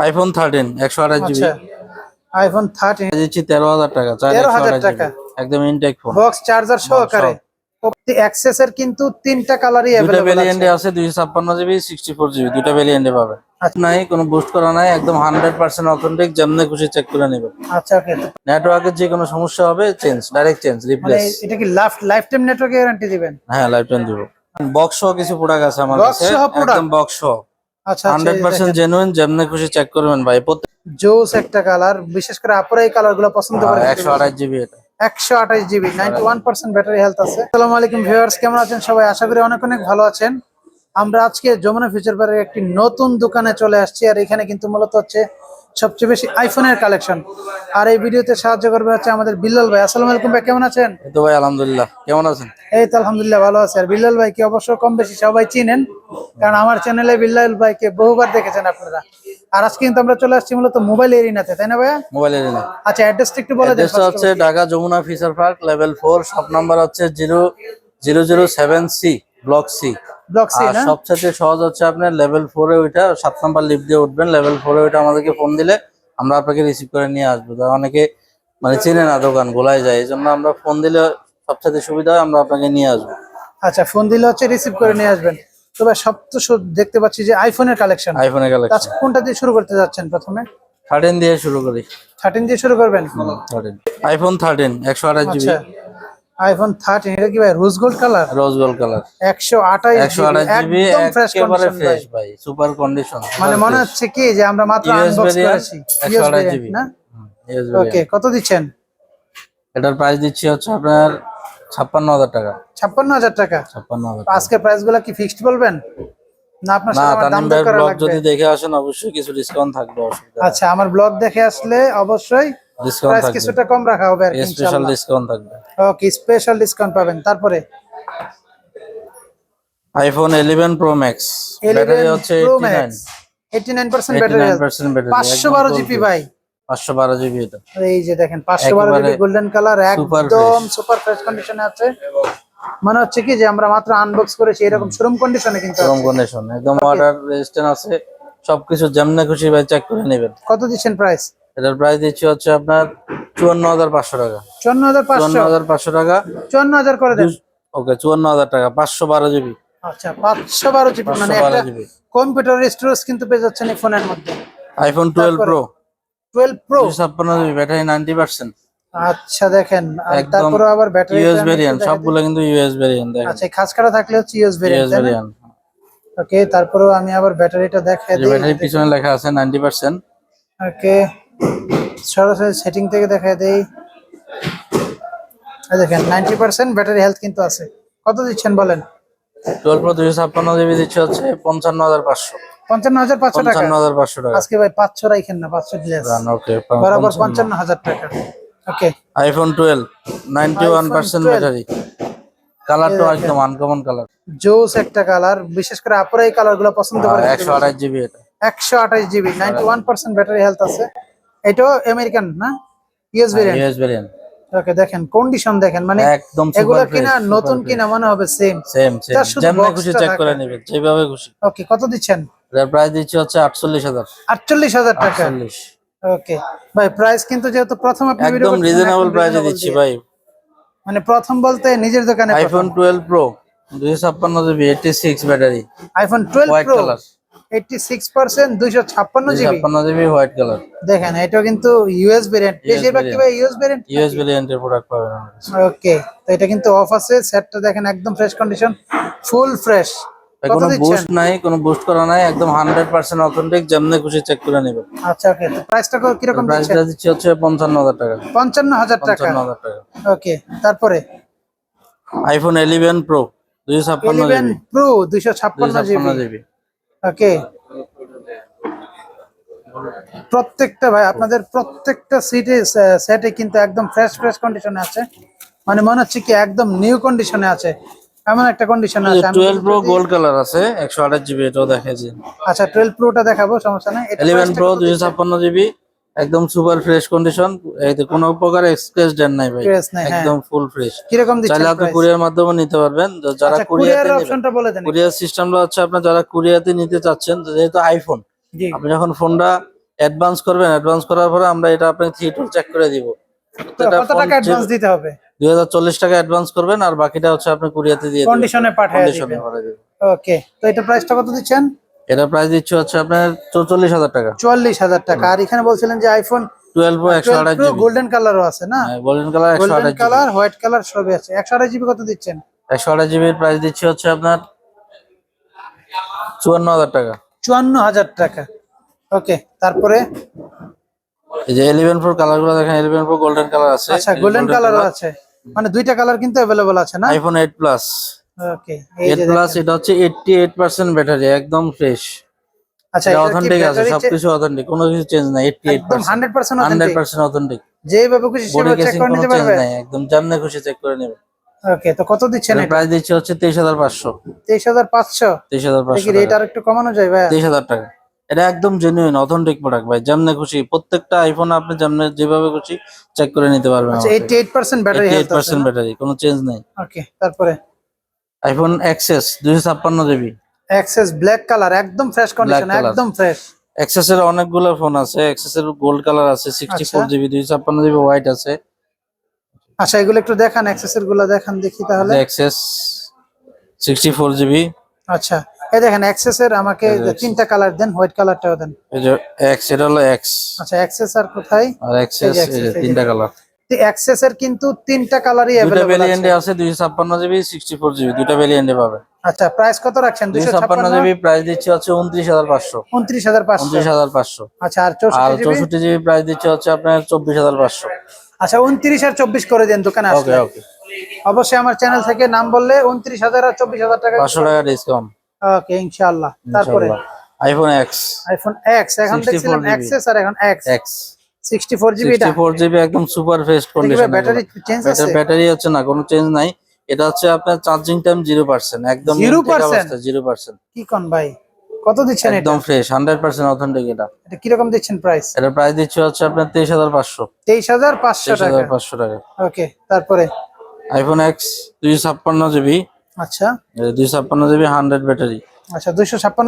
IPhone thirteen একশো আঠাশ GB আচ্ছা আইফোন থার্টিন দিচ্ছি তেরো হাজার টাকা চার 13,000 একশো আঠাশ টাকা। জিবি একদম ইনটেক ফোন বক্স চার্জার সহকারে অ্যাক্সেস এর কিন্তু তিনটা কালারই দুটা अवेलेबल ভ্যারিয়েন্টে আছে আছে দুইশো ছাপ্পান্ন জিবি সিক্সটি ফোর জিবি দুটা ভ্যারিয়েন্টে পাবে আচ্ছা। নাই কোনো বুস্ট করা নাই একদম হান্ড্রেড পার্সেন্ট অথেন্টিক যেমনি খুশি চেক করে নেবেন আচ্ছা ওকে নেটওয়ার্কের যে কোনো সমস্যা হবে চেঞ্জ ডাইরেক্ট চেঞ্জ মানে রিপ্লেস এটা কি life lifetime network guarantee দিবেন হ্যাঁ লাইফ টাইম দিব বক্স সহ কিছু প্রোডাক্ট আছে আমার Box কাছে সহ product? একদম বক্স সহ আচ্ছা জেনুইন যেমনি খুশি চেক করবেন ভাই। জোস একটা কালার বিশেষ করে আপনারা এই পছন্দ করেন। একশো আঠাশ জিবি এটা। GB ninety one percent battery health আছে। আসসালামু আলাইকুম ভিউয়ার্স কেমন আছেন সবাই? আশা করি অনেক অনেক ভালো আছেন। আমরা আজকে যমুনা ফিউচার পার্কের একটি নতুন দোকানে চলে আসছি আর এখানে কিন্তু মূলত হচ্ছে সবচেয়ে বেশি আইফোনের কালেকশন আর এই ভিডিওতে সাহায্য করবে হচ্ছে আমাদের বিল্লাল ভাই। আসসালামু আলাইকুম ভাই কেমন আছেন? তো ভাই আলহামদুলিল্লাহ। কেমন আছেন? এই তো আলহামদুলিল্লাহ ভালো আছে। আর বিল্লাল ভাইকে অবশ্য কম বেশি সবাই চিনেন? কারণ আমার চ্যানেলে বিল্লাল ভাইকে বহুবার দেখেছেন আপনারা। আর আজকে কিন্তু আমরা চলে আসছি মূলত মোবাইল এরিনাতে তাই না ভাইয়া? মোবাইলের না আচ্ছা অ্যাড্রেসটা একটু বলে দেন অ্যাড্রেসটা হচ্ছে Dhaka Jamuna future park level four shop number হচ্ছে zero zero zero seven C block C block C না? সবচেয়ে সহজ হচ্ছে আপনার লেভেল ফোরে ওইটা সাত নাম্বার লিফট দিয়ে উঠবেন। লেভেল ফোরে ওইটা আমাদেরকে ফোন দিলে আমরা আপনাকে রিসিভ করে নিয়ে আসব। তো অনেকে মানে চেনে না দোকান গোলায় যায়। এই জন্য আমরা ফোন দিলে সবচেয়ে সুবিধা হয় আমরা আপনাকে নিয়ে আসব। আচ্ছা ফোন দিলে হচ্ছে রিসিভ করে নিয়ে আসবেন। তবে সব তো দেখতে পাচ্ছি যে আইফোনের কালেকশন আইফোনের কালেকশন আজকে কোনটা দিয়ে শুরু করতে যাচ্ছেন প্রথমে? থার্টিন দিয়ে শুরু করি। থার্টিন দিয়ে শুরু করবেন? থার্টিন আইফোন থার্টিন একশো আঠাশ জিবি আচ্ছা আইফোন থার্টিন এটা কি ভাই? Rose gold colour rose gold colour একশো আঠাশ একশো আঠাশ জিবি একদম ফ্রেশ একেবারে কন্ডিশন ফ্রেশ ভাই। সুপার কন্ডিশন মানে মনে হচ্ছে কি যে আমরা মাত্র আনবক্স করেছি। একশো US আঠাশ variant, জিবি না? ওকে কত দিচ্ছেন? এটার প্রাইস দিচ্ছি হচ্ছে আপনার ছাপ্পান্ন হাজার টাকা। ছাপ্পান্ন হাজার টাকা? ছাপ্পান্ন হাজার আজকে প্রাইসগুলা কি ফিক্সড বলবেন? না আপনার সাথে দাম দর করা লাগবে। যদি দেখে আসেন অবশ্যই কিছু ডিসকাউন্ট থাকবে অসুবিধা আচ্ছা আমার ব্লগ দেখে আসলে অবশ্যই ডিসকাউন্ট থাকবে। কিছুটা কম রাখা হবে আর স্পেশাল ডিসকাউন্ট থাকবে। ওকে স্পেশাল ডিসকাউন্ট পাবেন। তারপরে? আইফোন 11 প্রো ম্যাক্স ব্যাটারি হচ্ছে 89% ব্যাটারি 89% ব্যাটারি 512 জিবি ভাই। 512 জিবি এটা। এই যে দেখেন 512 জিবি গোল্ডেন কালার একদম সুপার ফ্রেশ কন্ডিশনে আছে। মনে হচ্ছে কি যে আমরা মাত্র আনবক্স করেছি এরকম শোরুম কন্ডিশনে কিন্তু। এরকম কন্ডিশন একদম ওয়াটার রেজিস্ট্যান্ট আছে। সবকিছু যেমনে খুশি ভাই চেক করে নেবেন। কত দিচ্ছেন প্রাইস এটার প্রাইস দিচ্ছি হচ্ছে আপনার 54500 টাকা। 54500 54500 টাকা। 54000 করে দেন। ওকে 54000 টাকা 512 জিবি। আচ্ছা 512 জিবি মানে একটা 512 জিবি। কম্পিউটার স্টোরেজ কিন্তু পেয়ে যাচ্ছেন এই ফোনের মধ্যে। IPhone 12 pro 12 pro 256 GB battery 90% আচ্ছা দেখেন। তারপরে আবার ব্যাটারি ইউএস ভেরিয়েন্ট সবগুলো কিন্তু ইউএস ভেরিয়েন্ট দেখেন। আচ্ছা এই খাস কাটা থাকলে হচ্ছে ইউএস ভেরিয়েন্ট ওকে তারপরেও আমি আবার ব্যাটারিটা দেখাই দিই। ব্যাটারি পিছনে লেখা আছে 90% ওকে সরাসরি সেটিং থেকে দেখা দেই। এই দেখেন নাইনটি পার্সেন্ট ব্যাটারি হেলথ কিন্তু আছে। কত দিচ্ছেন বলেন? 12 প্রো 256 জিবি দিচ্ছে হচ্ছে 55500 পঞ্চান্ন হাজার পাঁচশো টাকা? 55500 টাকা। আজকে ভাই পাঁচশো রাখেন না পাঁচশো রান ওকে বরাবর পঞ্চান্ন হাজার টাকা। ওকে আইফোন 12 91% 12 ব্যাটারি কালারটা একদম আনকমন কালার জোস একটা কালার বিশেষ করে আপনারা এই কালারগুলো পছন্দ করেন। 128 জিবি এটা। একশো আঠাশ GB ninety one percent battery health আছে। এটাও আমেরিকান না? US variant US variant okay দেখেন কন্ডিশন দেখেন মানে একদম এগুলো কিনা নতুন কিনা মনে হবে সেম সেম সেম যেমন খুশি চেক করে। নেবেন যেভাবে খুশি। ওকে কত দিচ্ছেন? এর প্রাইস দিচ্ছি হচ্ছে 48000 আটচল্লিশ হাজার টাকা। 48 ওকে ভাই প্রাইস কিন্তু যেহেতু প্রথম আপনি একদম রিজনেবল প্রাইসে দিচ্ছি ভাই। মানে প্রথম বলতে নিজের দোকানে iPhone 12 pro 256 GB 86 battery iPhone twelve white pro colour eighty six percent দুইশো ছাপ্পান্ন জিবি 256 জিবি হোয়াইট কালার দেখেন এটাও কিন্তু ইউএস ভেরিয়েন্ট বেশিরভাগ কি ভাই ইউএস ভেরিয়েন্ট ইউএস ভেরিয়েন্টের প্রোডাক্ট পাবেন ওকে তো এটা কিন্তু অফ আছে সেটটা দেখেন একদম ফ্রেশ কন্ডিশন ফুল ফ্রেশ ভাই, কোনো বুস্ট নাই কোনো বুস্ট করা নাই একদম 100% অথেন্টিক যেমনি খুশি চেক করে নেবেন। আচ্ছা ওকে তো প্রাইসটা কীরকম দিচ্ছেন? প্রাইসটা দিচ্ছি হচ্ছে 55000 টাকা। পঞ্চান্ন হাজার টাকা। 55000 টাকা। ওকে তারপরে? IPhone 11 pro 256 eleven GB pro দুইশো ছাপ্পান্ন জিবি 256 জিবি ওকে প্রত্যেকটা ভাই আপনাদের প্রত্যেকটা সিটে সেটে কিন্তু একদম ফ্রেশ ফ্রেশ কন্ডিশনে আছে। মানে মনে হচ্ছে কি একদম নিউ কন্ডিশনে আছে। এমন একটা কন্ডিশন আছে। আমি 12 প্রো গোল্ড কালার আছে 128 জিবি এটাও দেখাচ্ছি আচ্ছা টুয়েলভ প্রোটা দেখাবো সমস্যা নাই। এটা 11 প্রো কত দিচ্ছেন? 256 জিবি একদম সুপার ফ্রেশ কন্ডিশন। এতে কোনো প্রকার এক্সপ্রেস ডেন নাই ভাই। হ্যাঁ। একদম ফুল ফ্রেশ কীরকম দিচ্ছেন চাইলে আপনি কুরিয়ার মাধ্যমে নিতে পারবেন। যারা আচ্ছা কুরিয়ার নেবেন। অপশনটা বলে দেন কুরিয়ার সিস্টেমটা হচ্ছে আপনার যারা কুরিয়াতে নিতে চাচ্ছেন যেহেতু আইফোন আপনি যখন ফোনটা অ্যাডভান্স করবেন অ্যাডভান্স করার পরে আমরা এটা আপনাকে থ্রি টুল চেক করে দিব। কত টাকা অ্যাডভান্স দিতে হবে? দুই হাজার চল্লিশ টাকা অ্যাডভান্স করবেন আর বাকিটা হচ্ছে আপনি কুরিয়াতে দিয়ে দিবেন। কন্ডিশনে পাঠিয়ে দিবেন। ওকে তো এটা প্রাইসটা কত দিচ্ছেন? এটা প্রাইস দিচ্ছে হচ্ছে আপনার চৌচল্লিশ হাজার টাকা। চুয়াল্লিশ হাজার টাকা। আর এখানে বলছিলেন যে আইফোন টুয়েলভ একশো আঠাশ গোল্ডেন কালারও আছে না? গোল্ডেন কালার একশো আঠাশ কালার হোয়াইট কালার সবই আছে। একশো আঠাশ জিবি কত দিচ্ছেন? একশো আঠাশ জিবির প্রাইস দিচ্ছে হচ্ছে আপনার চুয়ান্ন হাজার টাকা। চুয়ান্ন হাজার টাকা। ওকে তারপরে? এই যে প্রো কালারগুলো দেখেন প্রো গোল্ডেন কালার আছে। আচ্ছা গোল্ডেন কালারও আছে। মানে দুইটা কালার কিন্তু আছে না? আইফোন এইট প্লাস ওকে এই যে প্লাস এটা হচ্ছে এইটটি এইট পার্সেন্ট ব্যাটারি একদম ফ্রেশ আচ্ছা এটা অথেন্টিক আছে সবকিছু অথেন্টিক কোনো কিছু চেঞ্জ নাই এইটটি এইট একদম অথেন্টিক যেভাবে খুশি সেভাবে চেক করে নিতে পারবে? একদম যেমনে খুশি চেক করে নেবে। ওকে তো কত দিচ্ছেন এটা? প্রাইস দিচ্ছে হচ্ছে রেট আর একটু কমানো যায় ভাই। তেইশ হাজার টাকা। এটা একদম জেনুইন অথেন্টিক প্রোডাক্ট ভাই যেমনে খুশি। প্রত্যেকটা আইফোন আপনি যেমনে যেভাবে খুশি চেক করে নিতে পারবেন আচ্ছা eighty eight percent battery eight health আছে পার্সেন্ট ব্যাটারি কোনো চেঞ্জ নেই। ওকে তারপরে? আইফোন এক্সেস দুইশো ছাপ্পান্ন জিবি। অ্যাক্সেস ব্ল্যাক কালার একদম ফ্রেশ কন্ডিশন। একদম ফ্রেশ এক্সেস এর অনেকগুলো ফোন আছে এক্সেস এর গোল্ড কালার আছে সিক্সটি ফোর আচ্ছা। জিবি দুইশো ছাপ্পান্ন জিবি হোয়াইট আছে। আচ্ছা এগুলো একটু দেখান অ্যাক্সেসেরগুলো দেখান দেখি তাহলে। XS sixty four GB. আচ্ছা এই দেখেন অ্যাক্সেস এর আমাকে তিনটা কালার দেন হোয়াইট কালারটাও দেন। এই যে এক্স এটা হলো এক্স আচ্ছা অ্যাক্সেস আর কোথায়? আর যে। তিনটা কালার অ্যাক্সেস এর কিন্তু তিনটা কালারই দুটা अवेलेबल ভ্যারিয়েন্টে আছে আছে দুইশো ছাপ্পান্ন জিবি সিক্সটি ফোর জিবি দুটা ভ্যারিয়েন্টে পাবে আচ্ছা প্রাইস কত রাখছেন দুইশো ছাপ্পান্ন 256 জিবি প্রাইস দিচ্ছে হচ্ছে উনত্রিশ হাজার পাঁচশো উনত্রিশ হাজার পাঁচশো উনত্রিশ হাজার পাঁচশো আচ্ছা আর আর চৌষট্টি জিবি চৌষট্টি জিবি প্রাইস দিচ্ছে হচ্ছে আপনার চব্বিশ হাজার পাঁচশো আচ্ছা উনত্রিশ আর চব্বিশ করে দেন দোকানে ওকে আসলে ওকে অবশ্যই আমার চ্যানেল থেকে নাম বললে উনত্রিশ হাজার আর চব্বিশ হাজার টাকা পাঁচশো টাকা ডিসকাউন্ট ওকে ইনশাআল্লাহ তারপরে আইফোন এক্স আইফোন এক্স এখন 64 দেখছিলাম GB এক্সেস আর এখন X x sixty four GB এটা জিবি একদম সুপার ফেস্ট কন্ডিশন ব্যাটারি চেঞ্জ আছে? ব্যাটারি হচ্ছে না কোনো চেঞ্জ নাই। এটা হচ্ছে আপনার চার্জিং টাইম একদম 0% জিরো পার্সেন্ট কি কোন ভাই? কত দিচ্ছেন এটা? একদম ফ্রেশ অথেন্টিক এটা। দিচ্ছেন প্রাইস এটা প্রাইস দিচ্ছে হচ্ছে আপনার টাকা। ওকে তারপরে? আইফোন এক্স দুইশো ছাপ্পান্ন জিবি আচ্ছা। দুইশো ছাপ্পান্ন জিবি হান্ড্রেড ব্যাটারি আচ্ছা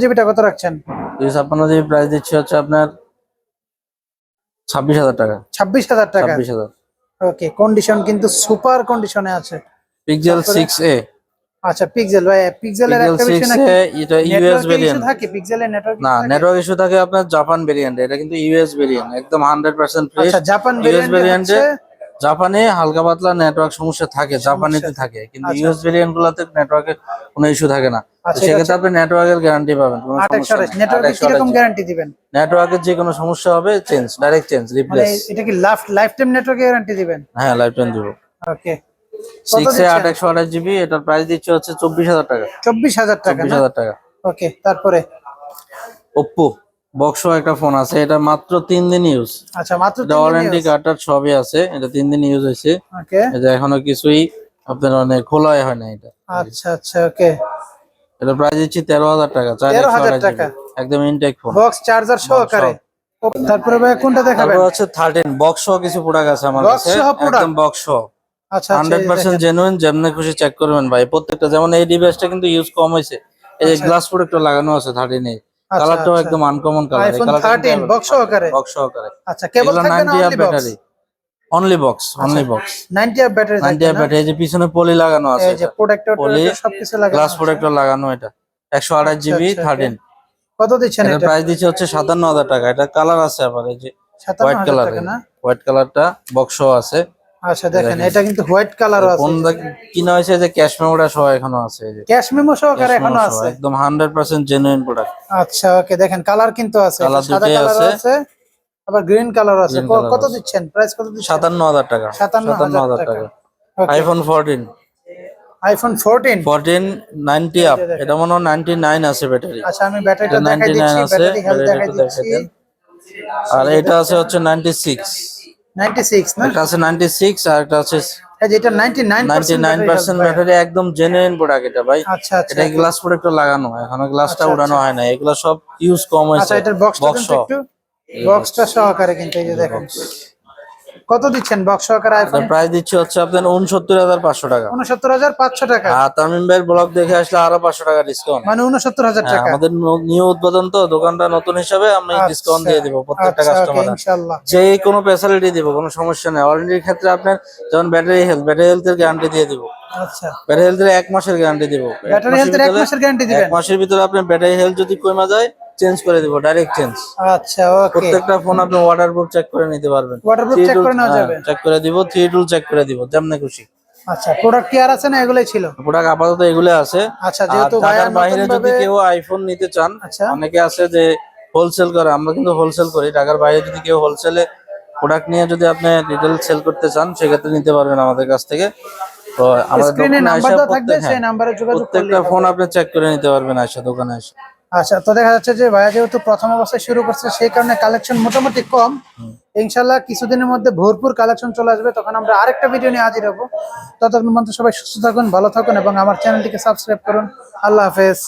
জিবিটা কত রাখছেন? দুইশো ছাপ্পান্ন জিবি প্রাইস দিচ্ছে হচ্ছে আপনার ছাব্বিশ হাজার টাকা। ছাব্বিশ হাজার টাকা? ছাব্বিশ হাজার। ওকে কন্ডিশন কিন্তু সুপার কন্ডিশনে আছে। পিক্সেল? সিক্স এ আচ্ছা পিক্সেল ভাই পিক্সেলের একটা বিষয় নাকি? এটা ইউএস ভেরিয়েন্ট থাকে পিক্সেলের নেটওয়ার্ক না নেটওয়ার্ক ইস্যু থাকে। আপনার জাপান ভেরিয়েন্ট এটা কিন্তু ইউএস ভেরিয়েন্ট একদম হান্ড্রেড পার্সেন্ট ফ্রেশ আচ্ছা জাপান ভেরিয়েন্টে জাপানে হালকা পাতলা নেটওয়ার্ক সমস্যা থাকে জাপানিতে থাকে কিন্তু। ইউএস ভেরিয়েন্ট গুলাতে নেটওয়ার্কে কোনো ইস্যু থাকে না। আচ্ছা, সেক্ষেত্রে আপনি নেটওয়ার্কের গ্যারান্টি পাবেন গ্যারান্টি দিবেন? নেটওয়ার্কের যে কোনো সমস্যা হবে চেঞ্জ ডাইরেক্ট চেঞ্জ রিপ্লেস এটা কি লাইফ লাইফ টাইম নেটওয়ার্কে গ্যারান্টি দিবেন? হ্যাঁ লাইফ টাইম দিব ওকে সিক্স এ আট একশো আঠাশ জিবি এটার প্রাইস দিচ্ছে হচ্ছে চব্বিশ হাজার টাকা। চব্বিশ হাজার টাকা চব্বিশ হাজার টাকা। ওকে তারপরে? ওপ্পো বক্সো একটা ফোন আছে এটা মাত্র তিন দিন ইউজ আচ্ছা মাত্র এটা ওয়ারেন্টি কার্ডার সবই আছে এটা তিন দিন ইউজ হয়েছে। ওকে এটা এখনও কিছুই আপনার মানে খোলাই হয় না এটা। আচ্ছা আচ্ছা ওকে এটা প্রাইস দিচ্ছি তেরো হাজার টাকা চার 13,000 টাকা। একদম ইনটেক ফোন বক্স চার্জার সহকারে। তারপরে ভাই কোনটা দেখাবেন? তারপর হচ্ছে থার্টিন বক্স সহ কিছু প্রোডাক্ট আছে আমার কাছে? একদম বক্স সহ আচ্ছা আচ্ছা হান্ড্রেড এই যে পার্সেন্ট দেখেন। জেনুইন যেমনি খুশি চেক করবেন ভাই। প্রত্যেকটা যেমন এই ডিভাইসটা কিন্তু ইউজ কম হয়েছে। এই আচ্ছা। গ্লাস প্রোডাক্টটা লাগানো আছে থার্টিনে আচ্ছা, কালারটাও আচ্ছা। একদম আনকমন কালার iPhone 13 box সহকারে? বক্স সহকারে। আচ্ছা কেবল থাকবে না only box battery only box only box 90 up battery 90 up battery যে পিছনে পলি লাগানো আছে এই যে সবকিছু লাগানো গ্লাস আছে। প্রোডাক্টর লাগানো এটা। একশো আঠাশ জিবি আচ্ছা, থার্টিন কত দিচ্ছেন এটা প্রাইস দিচ্ছে হচ্ছে সাতান্ন হাজার টাকা। এটা কালার আছে আবার এই যে হোয়াইট কালার হোয়াইট কালারটা বক্স আছে। আচ্ছা দেখেন। এটা কিন্তু হোয়াইট কালারও আছে। ফোন কিনা হয়েছে যে ক্যাশ মেমোটা সহ এখনও আছে ক্যাশ মেমো সহকারে এখনও আছে। একদম হান্ড্রেড পার্সেন্ট জেনুইন প্রোডাক্ট আচ্ছা ওকে দেখেন কালার কিন্তু আছে। সাদা কালারও আছে। আবার গ্রিন কালার আছে। কত দিচ্ছেন? প্রাইস কত দিচ্ছেন? সাতান্ন হাজার টাকা। 57,000 হাজার টাকা। IPhone fourteen iPhone 14 fourteen ninety up এটা মনে হয় নাইনটি নাইন আছে ব্যাটারি আচ্ছা আমি ব্যাটারিটা দেখাই দিচ্ছি ব্যাটারি হেলথ দেখাই দিচ্ছি। আর এটা আছে হচ্ছে নাইনটি সিক্স 96 না? এটা আছে নাইনটি সিক্স আর এটা আছে যেটা যে এটা 99% নাইন পার্সেন্ট ব্যাটারি একদম জেনুইন প্রোডাক্ট এটা ভাই। আচ্ছা আচ্ছা। এটা গ্লাস প্রোডাক্ট লাগানো এখনও গ্লাসটা আচ্ছা, উড়ানো হয় না এগুলো সব ইউজ কম আচ্ছা হয়েছে। এটার বক্সটা বক্স কিন্তু একটু বক্সটা সহকারে কিন্তু এই যে দেখেন। কত দিচ্ছেন বক্স সহকারে আইফোন প্রাইস দিচ্ছি হচ্ছে আপনার উনসত্তর হাজার পাঁচশো টাকা। উনসত্তর হাজার পাঁচশো টাকা। আর তামিম ভাইয়ের ব্লগ দেখে আসলে আরও পাঁচশো টাকা ডিসকাউন্ট মানে উনসত্তর হাজার টাকা। আমাদের নিউ উদ্বোধন তো দোকানটা নতুন হিসাবে আমি ডিসকাউন্ট দিয়ে দিব প্রত্যেকটা আচ্ছা, কাস্টমার ইনশাআল্লাহ। যে কোনো ফ্যাসিলিটি দিব কোনো সমস্যা নেই। ওয়ারেন্টির ক্ষেত্রে আপনার যেমন ব্যাটারি হেলথ ব্যাটারি হেলথের গ্যারান্টি দিয়ে দিব। আচ্ছা। ব্যাটারি হেলথের এক মাসের গ্যারান্টি দিব। ব্যাটারি হেলথের এক মাসের গ্যারান্টি দিবেন? এক মাসের ভিতরে আপনার ব্যাটারি হেলথ যদি কমে যায় চেঞ্জ করে দিব ডাইরেক্ট চেঞ্জ আচ্ছা ওকে প্রত্যেকটা ফোন আপনি ওয়াটারপ্রুফ চেক করে নিতে পারবেন। ওয়াটারপ্রুফ চেক করে নেওয়া যাবে। চেক করে দিব থ্রি টুল চেক করে দিব যেমনে খুশি। আচ্ছা প্রোডাক্ট কি আর আছে না এগুলোই ছিল? প্রোডাক্ট আপাতত এগুলো আছে। আচ্ছা যেহেতু ঢাকার বাইরে যদি কেউ আইফোন নিতে চান আচ্ছা। অনেকে আছে যে হোলসেল করে আমরা কিন্তু হোলসেল করি। ঢাকার বাইরে যদি কেউ হোলসেলে প্রোডাক্ট নিয়ে যদি আপনি রিটেল সেল করতে চান সেক্ষেত্রে নিতে পারবেন আমাদের কাছ থেকে। তো আমাদের নাম্বার আসা থাকবে সেই হ্যাঁ, নাম্বারে যোগাযোগ করলে প্রত্যেকটা ফোন আপনি চেক করে নিতে পারবেন আসে দোকানে এসে আচ্ছা তো দেখা যাচ্ছে যে ভাইয়া যেহেতু প্রথম অবস্থায় শুরু করছে সেই কারণে কালেকশন মোটামুটি কম। ইনশাল্লাহ কিছুদিনের মধ্যে ভরপুর কালেকশন চলে আসবে। তখন আমরা আরেকটা ভিডিও নিয়ে হাজির হব। ততক্ষণ পর্যন্ত সবাই সুস্থ থাকুন ভালো থাকুন এবং আমার চ্যানেলটিকে সাবস্ক্রাইব করুন। আল্লাহ হাফেজ।